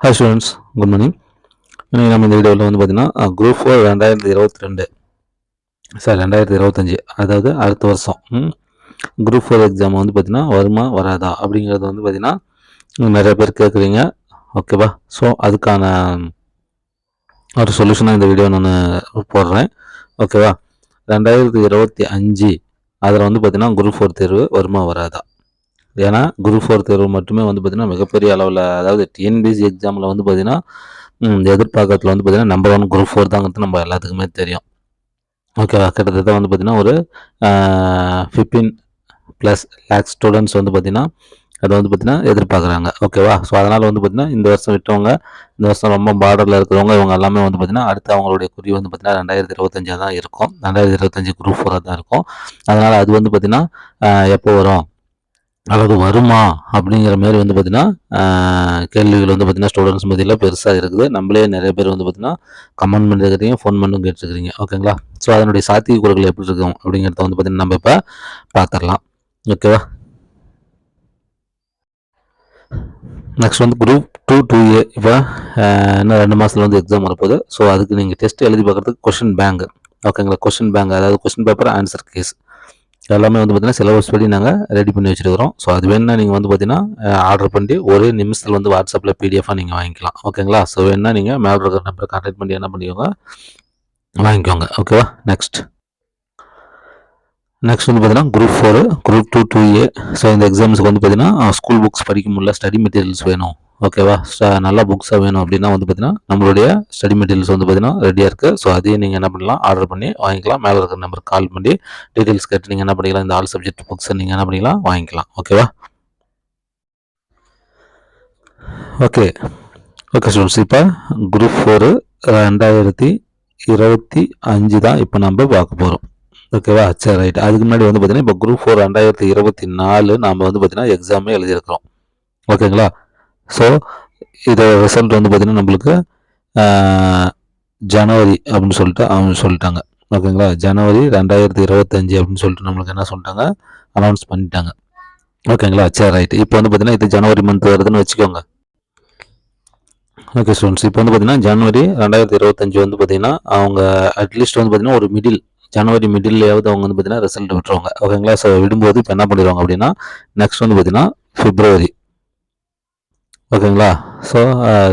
Hi students good morning இன்றைக்கி நம்ம இந்த வீடியோவில் வந்து பார்த்தீங்கன்னா குரூப் ஃபோர் ரெண்டாயிரத்தி இருபத்தி ரெண்டு. சார் ரெண்டாயிரத்தி இருபத்தஞ்சி அதாவது அடுத்த வருஷம். குரூப் ஃபோர் எக்ஸாம் வந்து பார்த்தீங்கன்னா வருமா வராதா? அப்படிங்கிறது வந்து பார்த்தீங்கன்னா நிறைய பேர் கேட்குறீங்க ஓகேவா ஸோ அதுக்கான ஒரு சொல்யூஷனாக இந்த வீடியோ நான் போடுறேன். ஓகேவா ரெண்டாயிரத்தி இருபத்தி அஞ்சு அதில் வந்து பார்த்தீங்கன்னா குரூப் ஃபோர் தேர்வு வருமா வராதா? ஏன்னா குரூப் ஃபோர் தேர்வு மட்டுமே வந்து பார்த்திங்கன்னா மிகப்பெரிய அளவில் அதாவது டிஎன்பிசி எக்ஸாமில் வந்து பார்த்திங்கன்னா எதிர்பார்க்கறதுல வந்து பார்த்திங்கன்னா நம்பர் ஒன் குரூப் ஃபோர் தாங்கிறது நம்ம எல்லாத்துக்குமே தெரியும் ஓகேவா கிட்டத்தட்ட வந்து பார்த்திங்கன்னா ஒரு ஃபிஃப்டீன் ப்ளஸ் லேக்ஸ் ஸ்டூடெண்ட்ஸ் வந்து பார்த்திங்கன்னா அதை வந்து பார்த்திங்கன்னா எதிர்பார்க்குறாங்க ஓகேவா ஸோ அதனால் வந்து பார்த்திங்கன்னா இந்த வருஷம் விட்டவங்க இந்த வருஷம் ரொம்ப பார்டரில் இருக்கிறவங்க இவங்க எல்லாமே வந்து பார்த்திங்கன்னா அடுத்து அவங்களுடைய குறி வந்து பார்த்திங்கன்னா ரெண்டாயிரத்தி இருபத்தஞ்சாக தான் இருக்கும் ரெண்டாயிரத்தி இருபத்தஞ்சி குரூப் ஃபோராக தான் இருக்கும் அதனால் அது வந்து பார்த்திங்கன்னா எப்போ வரும் அல்லது வருமா அப்படிங்கிற மாதிரி வந்து பார்த்திங்கன்னா கேள்விகள் வந்து பார்த்திங்கன்னா ஸ்டூடெண்ட்ஸ் மத்தியில் பெருசாக இருக்குது. நம்மளே நிறைய பேர் வந்து பார்த்திங்கன்னா கமெண்ட் பண்ணிருக்கிறீங்க ஃபோன் பண்ணும் கேட்டுருக்கிறீங்க. ஓகேங்களா ஸோ அதனுடைய சாத்திய குரல்கள் எப்படி இருக்கும் அப்படிங்கிறத வந்து பார்த்திங்கன்னா நம்ம இப்போ பார்த்துடலாம் ஓகேவா நெக்ஸ்ட் வந்து குரூப் டூ டூ ஏ இப்போ இன்னும் ரெண்டு மாதத்தில் வந்து எக்ஸாம் வரப்போகுது. ஸோ அதுக்கு நீங்கள் டெஸ்ட் எழுதி பார்க்குறதுக்கு கொஷின் பேங்க் ஓகேங்களா கொஷின் பேங்க் அதாவது கொஷின் பேப்பர் ஆன்சர் கேஸ் எல்லாமே வந்து பார்த்திங்கன்னா சிலபஸ் படி நாங்கள் ரெடி பண்ணி வச்சுருக்கிறோம். ஸோ அது வேணால் நீங்கள் வந்து பார்த்திங்கன்னா ஆர்டர் பண்ணி ஒரே நிமிஷத்தில் வந்து வாட்ஸ்அப்பில் பிடிஎஃபாக நீங்கள் வாங்கிக்கலாம். ஓகேங்களா ஸோ வேணால் நீங்கள் மேலே இருக்கிற நம்பரை கான்டாக்ட் பண்ணி என்ன பண்ணிக்கோங்க வாங்கிக்கோங்க. ஓகேவா நெக்ஸ்ட் நெக்ஸ்ட் வந்து பார்த்தீங்கன்னா group four group two two A so இந்த எக்ஸாம்ஸுக்கு வந்து பார்த்தீங்கன்னா ஸ்கூல் புக்ஸ் படிக்க முடியல ஸ்டடி மெட்டீரியல்ஸ் வேணும். ஓகேவா? நல்ல புக்ஸாக வேணும் அப்படின்னா வந்து பார்த்தீங்கன்னா நம்மளுடைய ஸ்டடி மெட்டீரியல்ஸ் வந்து பார்த்தீங்கன்னா ரெடியாக இருக்குது ஸோ அதையும் நீங்கள் என்ன பண்ணலாம்? ஆர்டர் பண்ணி வாங்கிக்கலாம். மேலே இருக்கிற நம்பர் கால் பண்ணி டீட்டெயில்ஸ் கேட்டு நீங்கள் என்ன பண்ணிக்கலாம்? இந்த ஆல் சப்ஜெக்ட் புக்ஸை நீங்கள் என்ன பண்ணிக்கலாம்? வாங்கிக்கலாம். ஓகேவா? ஓகே. ஓகே ஸ்டூடெண்ட்ஸ் இப்போ குரூப் ஃபோரு ரெண்டாயிரத்தி இருபத்தி அஞ்சு தான் இப்போ நம்ம பார்க்க போகிறோம் ஓகேவா? சரி ரைட் அதுக்கு முன்னாடி வந்து பார்த்தீங்கன்னா இப்போ குரூப் ஃபோர் ரெண்டாயிரத்தி இருபத்தி நாலு நாம் வந்து பார்த்தீங்கன்னா எக்ஸாமே எழுதியிருக்கிறோம். ஓகேங்களா? ஸோ இதை ரிசல்ட் வந்து பார்த்திங்கன்னா நம்மளுக்கு ஜனவரி அப்படின்னு சொல்லிட்டு அவங்க சொல்லிட்டாங்க. ஓகேங்களா? ஜனவரி ரெண்டாயிரத்தி இருபத்தஞ்சி அப்படின்னு சொல்லிட்டு நம்மளுக்கு என்ன சொல்லிட்டாங்க? அனௌன்ஸ் பண்ணிட்டாங்க. ஓகேங்களா? சரி ரைட் இப்போ வந்து பார்த்தீங்கன்னா இது ஜனவரி மந்த் வருதுன்னு வச்சுக்கோங்க. ஓகே ஸ்டூடெண்ட்ஸ் இப்போ வந்து பார்த்தீங்கன்னா ஜனவரி ரெண்டாயிரத்தி இருபத்தஞ்சி வந்து பார்த்தீங்கன்னா அவங்க அட்லீஸ்ட் வந்து பார்த்தீங்கன்னா ஒரு மிடில் ஜனவரி மிடில்லையாவது அவங்க வந்து பார்த்தீங்கன்னா ரிசல்ட் விட்டுருவாங்க. ஓகேங்களா? ஸோ விடும்போது இப்போ என்ன பண்ணிடுவாங்க அப்படின்னா நெக்ஸ்ட் வந்து பார்த்தீங்கன்னா ஃபிப்ரவரி ஓகேங்களா? ஸோ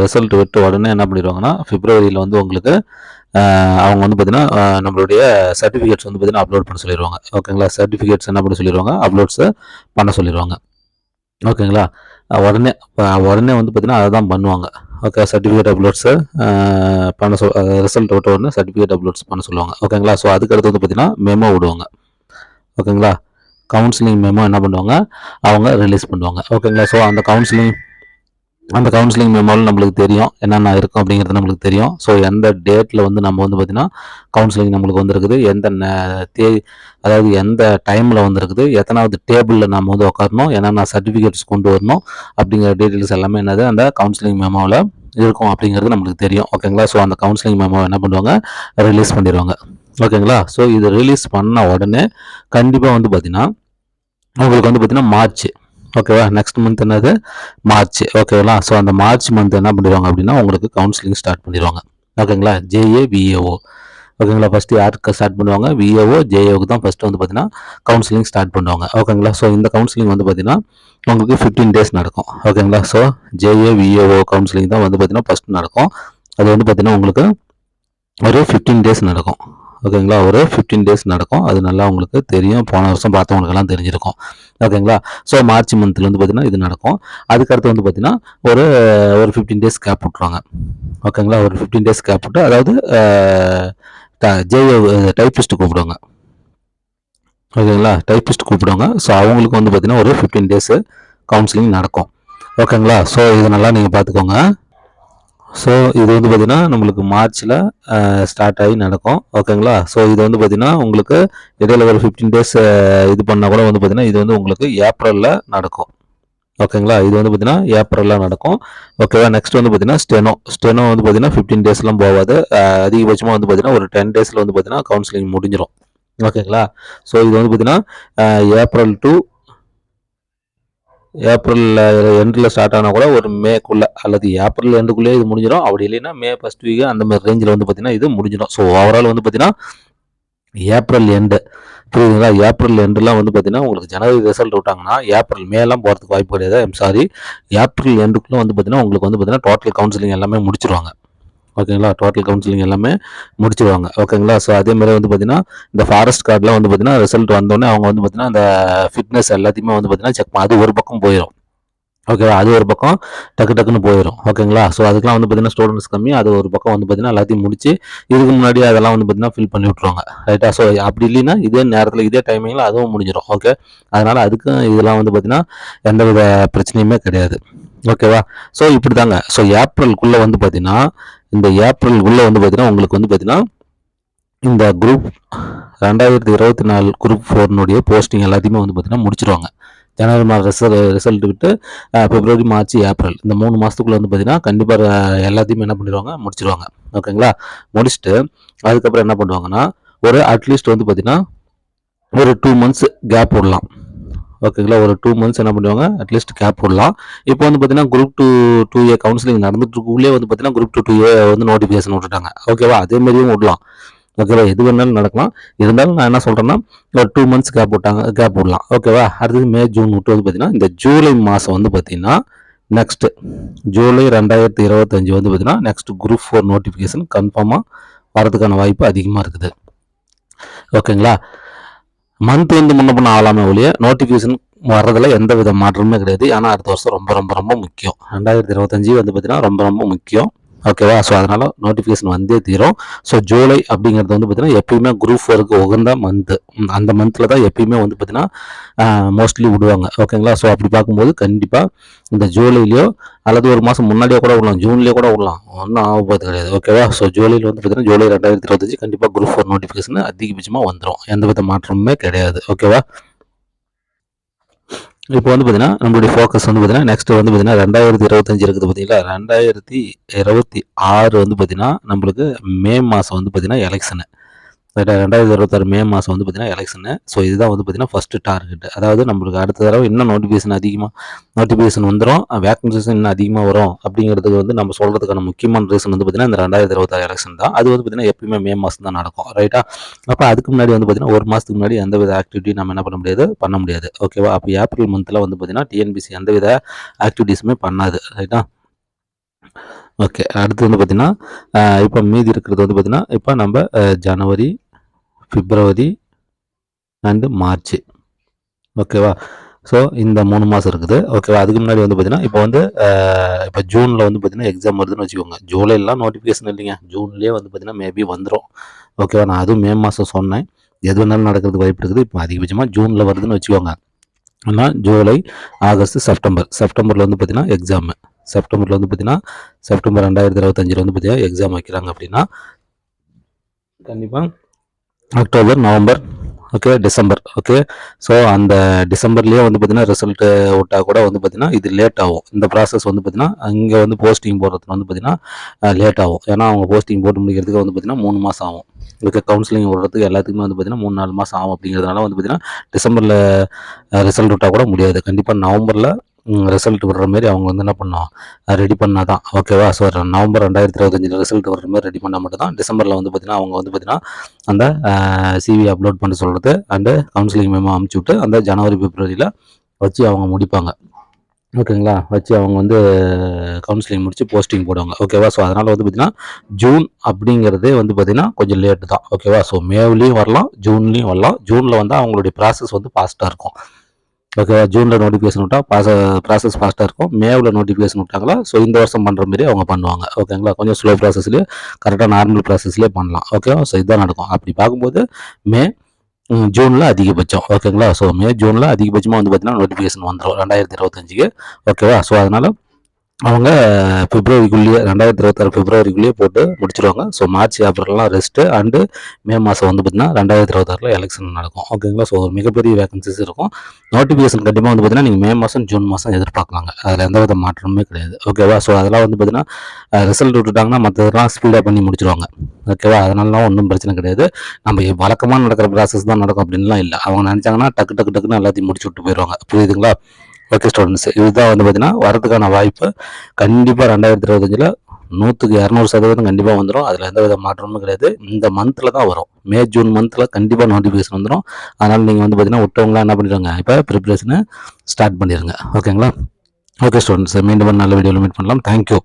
ரிசல்ட் விட்டு உடனே என்ன பண்ணிடுவாங்கன்னா பிப்ரவரியில் வந்து உங்களுக்கு அவங்க வந்து பார்த்தீங்கன்னா நம்மளுடைய சர்டிஃபிகேட்ஸ் வந்து பார்த்தீங்கன்னா அப்லோட் பண்ண சொல்லிடுவாங்க. ஓகேங்களா? சர்டிஃபிகேட்ஸ் என்ன பண்ண சொல்லிடுவாங்க? அப்லோட்ஸை பண்ண சொல்லிடுவாங்க. ஓகேங்களா? உடனே உடனே வந்து பார்த்தீங்கன்னா அதை தான் பண்ணுவாங்க. ஓகே சர்டிஃபிகேட் அப்லோட்ஸை பண்ண சொல் ரிசல்ட் விட்ட உடனே சர்டிஃபிகேட் அப்லோட்ஸ் பண்ண சொல்லுவாங்க. ஓகேங்களா? ஸோ அதுக்கடுத்து வந்து பார்த்தீங்கன்னா மெமோ விடுவாங்க. ஓகேங்களா? கவுன்சிலிங் மெமோ என்ன பண்ணுவாங்க? அவங்க ரிலீஸ் பண்ணுவாங்க. ஓகேங்களா? ஸோ அந்த கவுன்சிலிங் அந்த கவுன்சிலிங் மெமோவில் நம்மளுக்கு தெரியும் என்னென்ன இருக்கும் அப்படிங்கிறது நம்மளுக்கு தெரியும். ஸோ எந்த டேட்டில் வந்து நம்ம வந்து பார்த்திங்கன்னா கவுன்சிலிங் நம்மளுக்கு வந்திருக்குது எந்த தே அதாவது எந்த டைமில் வந்திருக்குது எத்தனாவது டேபிளில் நம்ம வந்து உட்காரணும் என்னென்ன சர்டிஃபிகேட்ஸ் கொண்டு வரணும் அப்படிங்கிற டீட்டெயில்ஸ் எல்லாமே என்னது அந்த கவுன்சிலிங் மெமோவில் இருக்கும் அப்படிங்கிறது நம்மளுக்கு தெரியும். ஓகேங்களா ஸோ அந்த கவுன்சிலிங் மெமோ என்ன பண்ணுவாங்க? ரிலீஸ் பண்ணிடுவாங்க. ஓகேங்களா ஸோ இது ரிலீஸ் பண்ண உடனே கண்டிப்பாக வந்து பார்த்திங்கன்னா உங்களுக்கு வந்து பார்த்திங்கன்னா மார்ச் ஓகேவா நெக்ஸ்ட் மந்த் என்னது? மார்ச் ஓகேவா ஸோ அந்த மார்ச் மந்த் என்ன பண்ணிடுவாங்க அப்படின்னா உங்களுக்கு கவுன்சிலிங் ஸ்டார்ட் பண்ணிடுவாங்க. ஓகேங்களா ஜேஏ விஏஓ ஓகேங்களா ஃபஸ்ட்டு யாருக்கு ஸ்டார்ட் பண்ணுவாங்க? விஏஓ ஜேஏவுக்கு தான் ஃபஸ்ட்டு வந்து பார்த்தீங்கன்னா கவுன்சிலிங் ஸ்டார்ட் பண்ணுவாங்க. ஓகேங்களா ஸோ இந்த கவுன்சிலிங் வந்து பார்த்தீங்கன்னா உங்களுக்கு ஃபிஃப்டீன் டேஸ் நடக்கும். ஓகேங்களா ஸோ ஜேஏ விஏஓ கவுன்சிலிங் தான் வந்து பார்த்தீங்கன்னா ஃபஸ்ட் நடக்கும். அது வந்து பார்த்தீங்கன்னா உங்களுக்கு ஒரு ஃபிஃப்டீன் டேஸ் நடக்கும். ஓகேங்களா? ஒரு ஃபிஃப்டீன் டேஸ் நடக்கும். அது நல்லா உங்களுக்கு தெரியும். போன வருஷம் பார்த்தவங்களுக்கெல்லாம் தெரிஞ்சிருக்கும். ஓகேங்களா? ஸோ மார்ச் மந்த்தில் வந்து பார்த்திங்கன்னா இது நடக்கும். அதுக்கடுத்து வந்து பார்த்திங்கன்னா ஒரு ஒரு ஃபிஃப்டீன் டேஸ் கேப் விட்ருவாங்க ஓகேங்களா? ஒரு ஃபிஃப்டீன் டேஸ் கேப் விட்டு அதாவது ஜேஏ டைப்பிஸ்ட் கூப்பிடுவாங்க. ஓகேங்களா? டைப்பிஸ்ட் கூப்பிடுவாங்க. ஸோ அவங்களுக்கு வந்து பார்த்திங்கன்னா ஒரு ஃபிஃப்டீன் டேஸு கவுன்சிலிங் நடக்கும். ஓகேங்களா? ஸோ இது நல்லா நீங்கள் பார்த்துக்கோங்க. ஸோ இது வந்து பார்த்திங்கன்னா நம்மளுக்கு மார்ச்சில் ஸ்டார்ட் ஆகி நடக்கும். ஓகேங்களா ஸோ இது வந்து பார்த்திங்கன்னா உங்களுக்கு இடையில ஒரு ஃபிஃப்டீன் டேஸ் இது பண்ணால் கூட வந்து பார்த்திங்கன்னா இது வந்து உங்களுக்கு ஏப்ரலில் நடக்கும். ஓகேங்களா இது வந்து பார்த்திங்கன்னா ஏப்ரலில் நடக்கும். ஓகேவா நெக்ஸ்ட் வந்து பார்த்திங்கன்னா ஸ்டெனோ ஸ்டெனோ வந்து பார்த்திங்கன்னா ஃபிஃப்டீன் டேஸ்லாம் போகாது. அதிகபட்சமாக வந்து பார்த்திங்கன்னா ஒரு டென் டேஸில் வந்து பார்த்திங்கன்னா கவுன்சிலிங் முடிஞ்சிடும் ஓகேங்களா ஸோ இது வந்து பார்த்திங்கன்னா ஏப்ரல் டு ஏப்ரலில் எண்டில் ஸ்டார்ட் ஆனால் கூட ஒரு மேக்குள்ளே அல்லது ஏப்ரல் எண்டுக்குள்ளேயே இது முடிஞ்சிடும். அப்படி இல்லைன்னா மே ஃபஸ்ட் வீக்கு அந்த மாதிரி ரேஞ்சில் வந்து பார்த்தீங்கன்னா இது முடிஞ்சிடும். ஸோ ஓவரால் வந்து பார்த்தீங்கன்னா ஏப்ரல் எண்டு புரியுதுங்களா? ஏப்ரல் எண்டுலாம் வந்து பார்த்தீங்கன்னா உங்களுக்கு ஜனவரி ரிசல்ட் விட்டாங்கன்னா ஏப்ரல் மேலாம் போகிறதுக்கு வாய்ப்பு கிடையாது ஐம் சாரி ஏப்ரல் எண்டுக்குள்ளே வந்து பார்த்தீங்கன்னா உங்களுக்கு வந்து பார்த்தீங்கன்னா டோட்டல் கவுன்சிலிங் எல்லாமே முடிச்சிருவாங்க. ஓகேங்களா? டோட்டல் கவுன்சிலிங் எல்லாமே முடிச்சிடுவாங்க ஓகேங்களா? ஸோ அதே மாதிரி வந்து பார்த்தீங்கன்னா இந்த ஃபாரஸ்ட் கார்டெலாம் வந்து பார்த்தீங்கன்னா ரிசல்ட் வந்தோடனே அவங்க வந்து பார்த்தீங்கன்னா அந்த ஃபிட்னஸ் எல்லாத்தையுமே வந்து பார்த்தீங்கன்னா செக் அது ஒரு பக்கம் போயிடும் ஓகேவா? அது ஒரு பக்கம் டக்கு டக்குன்னு போயிடும் ஓகேங்களா? ஸோ அதுக்கெலாம் வந்து பார்த்தீங்கன்னா ஸ்டூடெண்ட்ஸ் கம்மி. அது ஒரு பக்கம் வந்து பார்த்தீங்கன்னா எல்லாத்தையும் முடிச்சு இதுக்கு முன்னாடி அதெல்லாம் வந்து பார்த்தீங்கன்னா ஃபில் பண்ணி விட்ருவாங்க ரைட்டா ஸோ அப்படி இல்லைன்னா இதே நேரத்தில் இதே டைமிங்கில் அதுவும் முடிஞ்சிடும் ஓகே அதனால் அதுக்கும் இதெல்லாம் வந்து பார்த்தீங்கன்னா எந்தவித பிரச்சனையுமே கிடையாது. ஓகேவா ஸோ இப்படி தாங்க ஸோ ஏப்ரலுக்குள்ளே வந்து பார்த்தீங்கன்னா இந்த ஏப்ரல் உள்ளே வந்து பார்த்தீங்கன்னா உங்களுக்கு வந்து பார்த்தீங்கன்னா இந்த குரூப் ரெண்டாயிரத்தி இருபத்தி நாலு குரூப் ஃபோர்னுடைய போஸ்டிங் எல்லாத்தையுமே வந்து பார்த்தீங்கன்னா முடிச்சிருவாங்க. ஜனவரி மாதம் ரிசல் ரிசல்ட் விட்டு பிப்ரவரி மார்ச் ஏப்ரல் இந்த மூணு மாதத்துக்குள்ளே வந்து பார்த்தீங்கன்னா கண்டிப்பாக எல்லாத்தையுமே என்ன பண்ணிடுவாங்க? முடிச்சிருவாங்க. ஓகேங்களா முடிச்சுட்டு அதுக்கப்புறம் என்ன பண்ணுவாங்கன்னா ஒரு அட்லீஸ்ட் வந்து பார்த்தீங்கன்னா ஒரு டூ மந்த்ஸ் கேப் விடலாம். ஓகேங்களா? ஒரு டூ மந்த்ஸ் என்ன பண்ணுவாங்க? அட்லீஸ்ட் கேப் விடலாம் இப்போ வந்து பார்த்தீங்கன்னா group two two A counselling நடந்துட்டுருக்குள்ளே வந்து பார்த்தீங்கன்னா குரூப் டூ டூ ஏ வந்து நோட்டிஃபிகேஷன் விட்டுட்டாங்க. ஓகேவா அதே மாதிரியும் விடலாம். ஓகேவா எது வேணாலும் நடக்கலாம். இருந்தாலும் நான் என்ன சொல்கிறேன்னா ஒரு டூ மந்த்ஸ் கேப் விட்டாங்க கேப் விடலாம் ஓகேவா அடுத்தது மே ஜூன் விட்டு வந்து பார்த்தீங்கன்னா இந்த ஜூலை மாதம் வந்து பார்த்தீங்கன்னா நெக்ஸ்ட்டு ஜூலை ரெண்டாயிரத்தி இருபத்தஞ்சி வந்து பார்த்தீங்கன்னா நெக்ஸ்ட் குரூப் ஃபோர் நோட்டிஃபிகேஷன் கன்ஃபார்மாக வரதுக்கான வாய்ப்பு அதிகமாக இருக்குது. ஓகேங்களா மந்த் வந்து முன்ன பண்ண ஆகலாமே ஒழிய நோட்டிஃபிகேஷன் வர்றதில் எந்த வித மாற்றமுமே கிடையாது. ஏன்னா அடுத்த வருஷம் ரொம்ப ரொம்ப ரொம்ப முக்கியம். ரெண்டாயிரத்தி இருபத்தஞ்சி வந்து பார்த்தீங்கன்னா ரொம்ப ரொம்ப முக்கியம். ஓகேவா ஸோ அதனால் நோட்டிஃபிகேஷன் வந்தே தீரும். ஸோ ஜூலை அப்படிங்கிறது வந்து பார்த்தீங்கன்னா எப்பயுமே குரூப் ஒர்க்கு உகந்த மந்த்து அந்த மந்தில் தான் எப்பயுமே வந்து பார்த்தீங்கன்னா மோஸ்ட்லி விடுவாங்க. ஓகேங்களா ஸோ அப்படி பார்க்கும்போது கண்டிப்பாக இந்த ஜூலைலேயோ அல்லது ஒரு மாதம் முன்னாடியே கூட விடலாம். ஜூன்லேயே கூட விடலாம். ஒன்றும் ஆக போகிறது கிடையாது. ஓகேவா ஸோ ஜூலையில் வந்து பார்த்தீங்கன்னா ஜூலை ரெண்டாயிரத்தி இருபத்தஞ்சு கண்டிப்பாக குரூப் ஃபோர் நோட்டிஃபிகேஷன் அதிகபட்சமாக வந்துடும் எந்த வித மாற்றமுமே கிடையாது. ஓகேவா இப்போ வந்து பார்த்தீங்கன்னா நம்மளுடைய ஃபோக்கஸ் வந்து பார்த்தீங்கன்னா நெக்ஸ்ட் வந்து பார்த்தீங்கன்னா ரெண்டாயிரத்தி இருபத்தஞ்சு இருக்குது பார்த்தீங்களா ரெண்டாயிரத்தி இருபத்தி ஆறு வந்து பார்த்தீங்கன்னா நம்மளுக்கு மே மாதம் வந்து பார்த்தீங்கன்னா எலெக்ஷனு ரெண்டாயிரத்தி இருபத்தாறு மே மாதம் வந்து பார்த்தீங்கன்னா எலெக்ஷனு ஸோ இதுதான் வந்து பார்த்தீங்கன்னா ஃபஸ்ட்டு டார்கெட் அதாவது நம்மளுக்கு அடுத்த தடவை இன்னும் நோட்டிஃபிகேஷன் அதிகமாக நோட்டிஃபிகேஷன் வந்துடும் வேக்கன்சிஸ் இன்னும் அதிகமாக வரும் அப்படிங்கிறதுக்கு வந்து நம்ம சொல்கிறதுக்கான முக்கியமான ரீசன் வந்து பார்த்தீங்கன்னா இந்த ரெண்டாயிரத்தி இருபத்தாறு எலெக்ஷன் தான். அது வந்து பார்த்தீங்கன்னா எப்பயுமே மே மாதம் தான் நடக்கும். ரைட்டா அப்போ அதுக்கு முன்னாடி வந்து பார்த்தீங்கன்னா ஒரு மாதத்துக்கு முன்னாடி எந்த வித ஆக்டிவிட்டி நம்ம என்ன பண்ண முடியாது? பண்ண முடியாது. ஓகேவா அப்போ ஏப்ரல் மந்தில் வந்து பார்த்திங்கன்னா டிஎன்பிசி எந்த வித ஆக்டிவிட்டீஸுமே பண்ணாது. ரைட்டா ஓகே அடுத்து வந்து பார்த்திங்கன்னா இப்போ மீதி இருக்கிறது வந்து பார்த்தீங்கன்னா இப்போ நம்ம ஜனவரி பிப்ரவரி அண்டு மார்ச். ஓகேவா ஸோ இந்த மூணு மாதம் இருக்குது. ஓகேவா அதுக்கு முன்னாடி வந்து பார்த்தீங்கன்னா இப்போ வந்து இப்போ ஜூனில் வந்து பார்த்தீங்கன்னா எக்ஸாம் வருதுன்னு வச்சுக்கோங்க. ஜூலைலாம் நோட்டிஃபிகேஷன் இல்லைங்க. ஜூன்லேயே வந்து பார்த்தீங்கன்னா மேபி வந்துடும் ஓகேவா நான் அதுவும் மே மாதம் சொன்னேன். எது வேணாலும் நடக்கிறதுக்கு வாய்ப்பு இருக்குது. இப்போ அதிகபட்சமாக ஜூனில் வருதுன்னு வச்சுக்கோங்க. ஆனால் ஜூலை ஆகஸ்ட் செப்டம்பர். செப்டம்பரில் வந்து பார்த்தீங்கன்னா எக்ஸாமு செப்டம்பரில் வந்து பார்த்தீங்கன்னா செப்டம்பர் ரெண்டாயிரத்தி இருபத்தஞ்சில் வந்து பார்த்தீங்கன்னா எக்ஸாம் வைக்கிறாங்க அப்படின்னா கண்டிப்பாக October November okay December okay so அந்த டிசம்பர்லேயே வந்து பார்த்தீங்கன்னா ரிசல்ட்டு விட்டால் கூட வந்து பார்த்தீங்கன்னா இது லேட் ஆகும். இந்த ப்ராசஸ் வந்து பார்த்தீங்கன்னா அங்கே வந்து போஸ்டிங் போடுறதுக்கு வந்து பார்த்தீங்கன்னா லேட் ஆகும். ஏன்னா அவங்க போஸ்டிங் போட்டு முடிக்கிறதுக்கு வந்து பார்த்தீங்கன்னா மூணு மாதம் ஆகும். இதுக்கு கவுன்சிலிங் விடுறதுக்கு எல்லாத்துக்குமே வந்து பார்த்தீங்கன்னா மூணு நாலு மாதம் ஆகும் அப்படிங்கிறதுனால வந்து பார்த்தீங்கன்னா டிசம்பரில் ரிசல்ட் விட்டால் கூட முடியாது. கண்டிப்பாக நவம்பரில் ரிசல்ட் விடுற மாதிரி அவங்க வந்து என்ன பண்ணோம் ரெடி பண்ணால் தான். ஓகேவா ஸோ நவம்பர் ரெண்டாயிரத்தி இருபத்தஞ்சில் ரிசல்ட் வர்ற மாதிரி ரெடி பண்ணால் மட்டும் தான் டிசம்பரில் வந்து பார்த்தீங்கன்னா அவங்க வந்து பார்த்தீங்கன்னா அந்த சிவி அப்லோட் பண்ண சொல்கிறது அண்டு கவுன்சிலிங் மேமோ அமுச்சு விட்டு அந்த ஜனவரி பிப்ரவரியில் வச்சு அவங்க முடிப்பாங்க. ஓகேங்களா வச்சு அவங்க வந்து கவுன்சிலிங் முடித்து போஸ்டிங் போடுவாங்க. ஓகேவா ஸோ அதனால் வந்து பார்த்தீங்கன்னா ஜூன் அப்படிங்கிறதே வந்து பார்த்தீங்கன்னா கொஞ்சம் லேட்டு தான். ஓகேவா ஸோ மேவ்லேயும் வரலாம் ஜூன்லேயும் வரலாம். ஜூனில் வந்து அவங்களுடைய ப்ராசஸ் வந்து ஃபாஸ்ட்டாக இருக்கும். ஓகே ஜூனில் நோட்டிஃபிகேஷன் விட்டால் பாச ப்ராசஸ் ஃபாஸ்ட்டாக இருக்கும். மேவில் நோட்டிஃபிகேஷன் விட்டாங்களா? ஸோ இந்த வருஷம் பண்ணுற மாரி அவங்க பண்ணுவாங்க. ஓகேங்களா கொஞ்சம் ஸ்லோ ப்ராசஸ்லேயே கரெக்டாக நார்மல் ப்ராசஸ்லேயே பண்ணலாம். ஓகேவா ஸோ இதுதான் நடக்கும். அப்படி பார்க்கும்போது மே ஜூனில் அதிகபட்சம். ஓகேங்களா ஸோ மே ஜூனில் அதிகபட்சமாக வந்து பார்த்தீங்கன்னா நோட்டிஃபிகேஷன் வந்துடும் ரெண்டாயிரத்தி இருபத்தஞ்சுக்கு. ஓகேவா ஸோ அதனால் அவங்க பிப்ரவரிக்குள்ளேயே ரெண்டாயிரத்தி இருபத்தாறு பிப்ரவரிக்குள்ளேயே போட்டு முடிச்சிருவாங்க. ஸோ மார்ச் ஏப்ரல்லாம் ரெஸ்ட்டு அண்டு மே மாதம் வந்து பார்த்திங்கன்னா ரெண்டாயிரத்தி இருபத்தாறில் எலெக்ஷன் நடக்கும். ஓகேங்களா ஸோ ஒரு மிகப்பெரிய வேகன்சிஸ் இருக்கும். நோட்டிஃபிகேஷன் கண்டிப்பாக வந்து பார்த்திங்கன்னா நீங்கள் மே மாதம் ஜூன் மாதம் எதிர்பார்க்கலாங்க. அதில் எந்த வித மாற்றமுமே கிடையாது. ஓகேவா ஸோ அதெல்லாம் வந்து பார்த்திங்கன்னா ரிசல்ட் விட்டுட்டாங்கன்னா மற்றதெல்லாம் ஸ்பீடாக பண்ணி முடிச்சிருவாங்க. ஓகேவா அதனாலலாம் ஒன்றும் பிரச்சனை கிடையாது. நம்ம வழக்கமாக நடக்கிற ப்ராசஸ் தான் நடக்கும் அப்படின்லாம் இல்லை. அவங்க நினச்சாங்கன்னா டக்கு டக்கு டக்குன்னு எல்லாத்தையும் முடிச்சு விட்டு போயிடுவாங்க. புரியுதுங்களா? ஓகே ஸ்டூடெண்ட்ஸ் இதுதான் வந்து பார்த்தீங்கன்னா வரதுக்கான வாய்ப்பு. கண்டிப்பாக ரெண்டாயிரத்தி இருபத்தஞ்சில் நூற்றுக்கு இரநூறு சதவீதம் கண்டிப்பாக வந்துடும் அதில் எந்த வித மாற்றமும் கிடையாது. இந்த மந்தில் தான் வரும். மே ஜூன் மந்தில் கண்டிப்பாக நோட்டிஃபிகேஷன் வந்துடும் அதனால் நீங்கள் வந்து பார்த்தீங்கன்னா விட்டவங்களாம் என்ன பண்ணிடுங்க? இப்போ ப்ரிப்ரேஷனை ஸ்டார்ட் பண்ணிடுங்க. ஓகேங்களா ஓகே ஸ்டூடெண்ட்ஸ் மீண்டும் நல்ல வீடியோவில் மீட் பண்ணலாம். தேங்க்யூ